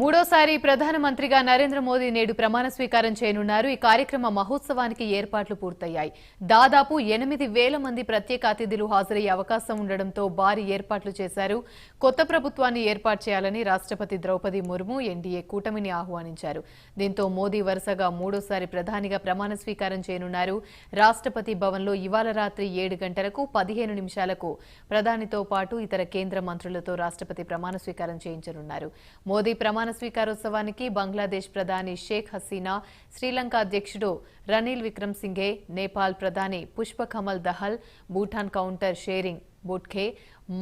మూడోసారి ప్రధానమంత్రిగా నరేంద్ర మోదీ నేడు ప్రమాణ స్వీకారం చేయనున్నారు. ఈ కార్యక్రమ మహోత్సవానికి ఏర్పాట్లు పూర్తయ్యాయి. దాదాపు ఎనిమిది వేల మంది ప్రత్యేక అతిథులు హాజరయ్యే అవకాశం ఉండడంతో భారీ ఏర్పాట్లు చేశారు. కొత్త ప్రభుత్వాన్ని ఏర్పాటు చేయాలని రాష్ట్రపతి ద్రౌపది ముర్ము ఎన్డీఏ కూటమిని ఆహ్వానించారు. దీంతో మోదీ వరుసగా మూడోసారి ప్రధానిగా ప్రమాణ స్వీకారం చేయనున్నారు. రాష్ట్రపతి భవన్లో ఇవాళ రాత్రి ఏడు గంటలకు పదిహేను నిమిషాలకు ప్రధానితో పాటు ఇతర కేంద్ర మంత్రులతో రాష్ట్రపతి ప్రమాణ స్వీకారం చేయించనున్నారు. మోదీ ప్రమాణ స్వీకారోత్సవానికి బంగ్లాదేశ్ ప్రధాని షేక్ హసీనా శ్రీలంక అధ్యక్షుడు రనిల్ విక్రమ్ సింఘే నేపాల్ ప్రధాని పుష్ప కమల్ దహల్ భూటాన్ కౌంటర్ షేరింగ్ బుట్ఖే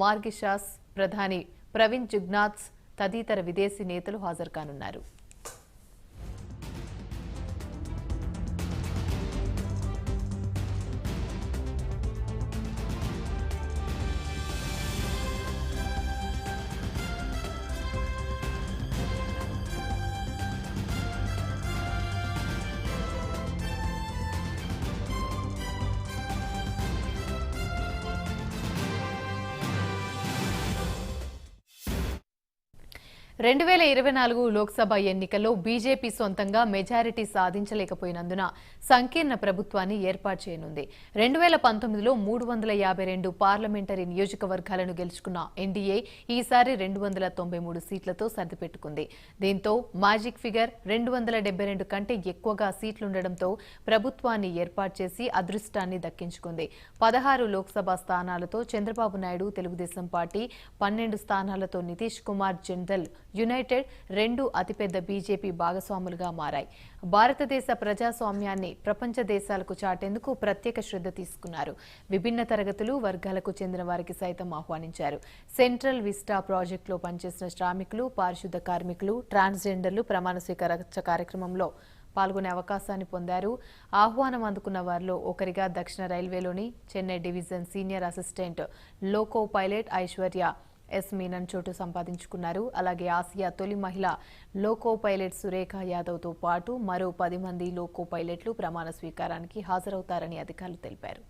మార్గిషాస్ ప్రధాని ప్రవీణ్ జుగ్నాథ్స్ తదితర విదేశీ నేతలు హాజరు కానున్నారు రెండు వేల ఇరవై నాలుగు లోక్సభ ఎన్నికల్లో బీజేపీ సొంతంగా మెజారిటీ సాధించలేకపోయినందున సంకీర్ణ ప్రభుత్వాన్ని ఏర్పాటు చేయనుంది. రెండు వేల పంతొమ్మిదిలో మూడు వందల యాభై రెండు పార్లమెంటరీ నియోజకవర్గాలను గెలుచుకున్న ఎన్డీఏ ఈసారి రెండు వందల తొంభై మూడు సీట్లతో సర్దిపెట్టుకుంది. దీంతో మ్యాజిక్ ఫిగర్ రెండు వందల డెబ్బై రెండు కంటే ఎక్కువగా సీట్లుండడంతో ప్రభుత్వాన్ని ఏర్పాటు చేసి అదృష్టాన్ని దక్కించుకుంది. పదహారు లోక్సభ స్థానాలతో చంద్రబాబు నాయుడు తెలుగుదేశం పార్టీ పన్నెండు స్థానాలతో నితీష్ కుమార్ జనరల్ యునైటెడ్ రెండు అతిపెద్ద బీజేపీ భాగస్వాములుగా మారాయి. భారతదేశ ప్రజాస్వామ్యాన్ని ప్రపంచ దేశాలకు చాటేందుకు ప్రత్యేక శ్రద్ధ తీసుకున్నారు. విభిన్న తరగతులు వర్గాలకు చెందిన వారికి సైతం ఆహ్వానించారు. సెంట్రల్ విస్టా ప్రాజెక్టులో పనిచేసిన శ్రామికులు పారిశుద్ధ కార్మికులు ట్రాన్స్జెండర్లు ప్రమాణ స్వీకార కార్యక్రమంలో పాల్గొనే అవకాశాన్ని పొందారు. ఆహ్వానం అందుకున్న వారిలో ఒకరిగా దక్షిణ రైల్వేలోని Chennai division senior assistant loco pilot Aishwarya S Menon చోటు సంపాదించుకున్నారు. అలాగే ఆసియా తొలి మహిళ లోకో పైలట్ సురేఖ యాదవ్తో పాటు మరో పది మంది లోకో పైలట్లు ప్రమాణ స్వీకారానికి హాజరవుతారని అధికారులు తెలిపారు.